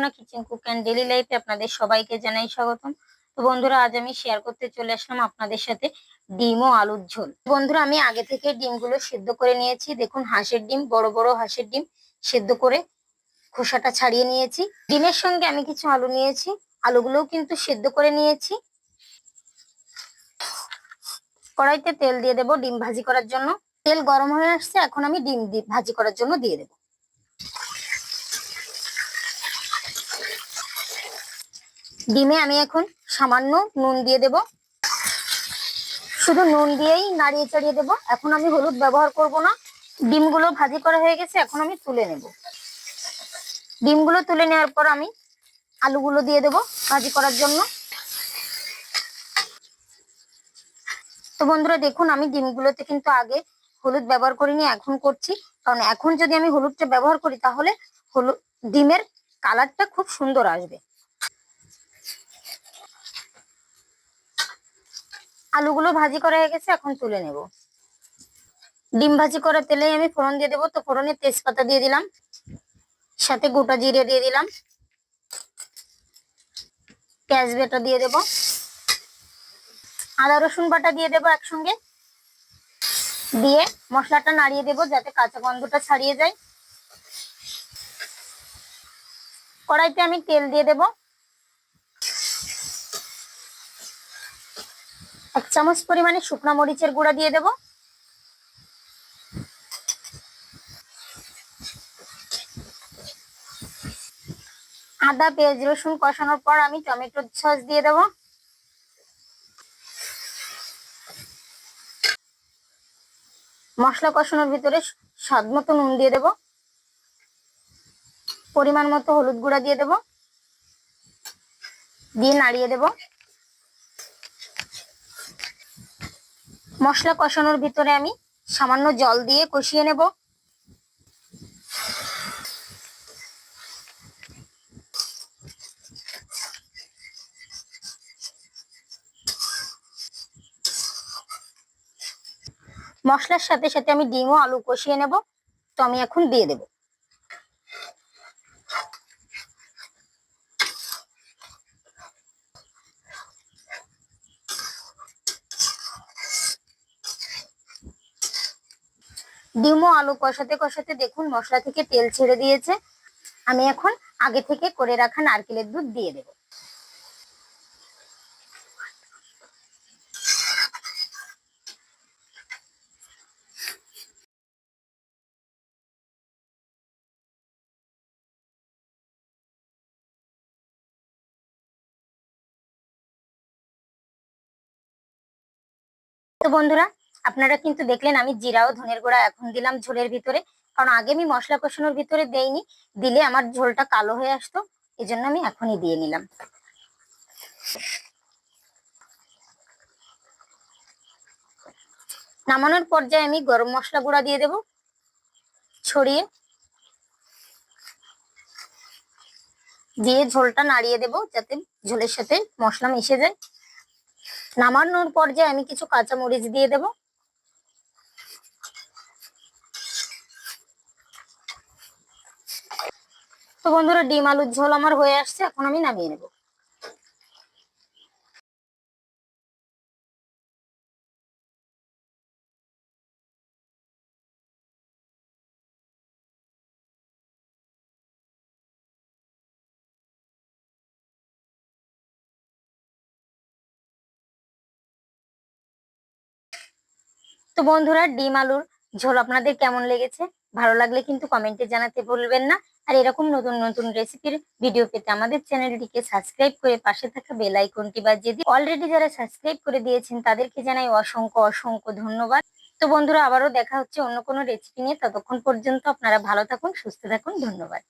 Annapurna kitchen cook and daily লাইফে আপনাদের সবাইকে জানাই স্বাগতম। তো বন্ধুরা, আজ আমি শেয়ার করতে চলে আসলাম আপনাদের সাথে ডিম ও আলুর ঝোল। বন্ধুরা, আমি আগে থেকে ডিমগুলো সেদ্ধ করে নিয়েছি। দেখুন, হাঁসের ডিম, বড় বড় হাঁসের ডিম সেদ্ধ করে খোসাটা ছাড়িয়ে নিয়েছি। ডিমের সঙ্গে আমি কিছু আলু নিয়েছি। আলুগুলোও কিন্তু সেদ্ধ করে নিয়েছি। কড়াইতে তেল দিয়ে দেবো ডিম ভাজি করার জন্য। তেল গরম হয়ে আসছে, এখন আমি ডিম ভাজি করার জন্য দিয়ে দেবো। ডিমে আমি এখন সামান্য নুন দিয়ে দেব। শুধু নুন দিয়েই নাড়িয়ে চাড়িয়ে দেবো। এখন আমি হলুদ ব্যবহার করব না। ডিমগুলো ভাজি করা হয়ে গেছে, এখন আমি তুলে নেব। ডিমগুলো তুলে নেওয়ার পর আমি আলুগুলো দিয়ে দেব ভাজি করার জন্য। তো বন্ধুরা, দেখুন, আমি ডিমগুলোতে কিন্তু আগে হলুদ ব্যবহার করিনি, এখন করছি। কারণ এখন যদি আমি হলুদটা ব্যবহার করি, তাহলে হলুদ ডিমের কালারটা খুব সুন্দর আসবে। আলুগুলো ভাজি করা হয়ে গেছে, এখন তুলে নেব। ডিম ভাজি করা তেলে আমি ফোড়ন দিয়ে দেবো। তো ফোড়নে তেজপাতা দিয়ে দিলাম, সাথে গোটা জিরে দিয়ে দিলাম, পেঁয়াজ বেটা দিয়ে দেব, আদা রসুন বাটা দিয়ে দেবো একসঙ্গে, দিয়ে মশলাটা নাড়িয়ে দেবো যাতে কাঁচা গন্ধটা ছাড়িয়ে যায়। কড়াইতে আমি তেল দিয়ে দেবো এক চামচ পরিমাণে শুকনো মরিচের গুঁড়া দিয়ে দেব। আদা, পেঁয়াজ, রসুন কষানোর পর আমি টমেটোর সস দিয়ে দেব। মশলা কষানোর ভিতরে স্বাদ মতো নুন দিয়ে দেব। পরিমাণ মতো হলুদ গুঁড়া দিয়ে দেব। দিয়ে নাড়িয়ে দেবো। মশলা কষানোর ভিতরে আমি সামান্য জল দিয়ে কষিয়ে নেব। মশলার সাথে সাথে আমি ডিমও আলু কষিয়ে নেব। তো আমি এখন দিয়ে দেব। ডিম ও আলু কষাতে কষাতে দেখুন মশলা থেকে তেল ছেড়ে দিয়েছে। আমি এখন আগে থেকে করে রাখা নারকেলের দুধ দিয়ে দেব। তো বন্ধুরা আপনারা কিন্তু দেখলেন আমি জিরা ও ধনের গুঁড়া এখন দিলাম ঝোলের ভিতরে। কারণ আগে আমি মশলা কষানোর ভিতরে দেইনি, দিলে আমার ঝোলটা কালো হয়ে আসতো এই জন্য আমি এখনই দিয়ে নিলাম। নামানোর পর্যায়ে আমি গরম মশলা গুঁড়া দিয়ে দেব, ছড়িয়ে। দিয়ে ঝোলটা নাড়িয়ে দেব যাতে ঝোলের সাথে মশলা মিশে যায়। নামানোর পর্যায়ে আমি কিছু কাঁচা মরিচ দিয়ে দেব। তো বন্ধুরা ডিম আলুর ঝোল আমার হয়ে আসছে, এখন আমি নামিয়ে নেব। তো বন্ধুরা, ডিম আলুর ঝোল আপনাদের কেমন লেগেছে? ভালো লাগলে কিন্তু কমেন্টে জানাতে ভুলবেন না। আর এরকম নতুন নতুন রেসিপির ভিডিও পেতে আমাদের চ্যানেলটিকে সাবস্ক্রাইব করে পাশে থাকা বেল আইকনটি বাজিয়ে দিয়ে অলরেডি যারা সাবস্ক্রাইব করে দিয়েছেন, তাদেরকে জানাই অসংখ্য অসংখ্য ধন্যবাদ। তো বন্ধুরা, আবারও দেখা হচ্ছে অন্য কোনো রেসিপি নিয়ে। ততক্ষণ পর্যন্ত আপনারা ভালো থাকুন, সুস্থ থাকুন। ধন্যবাদ।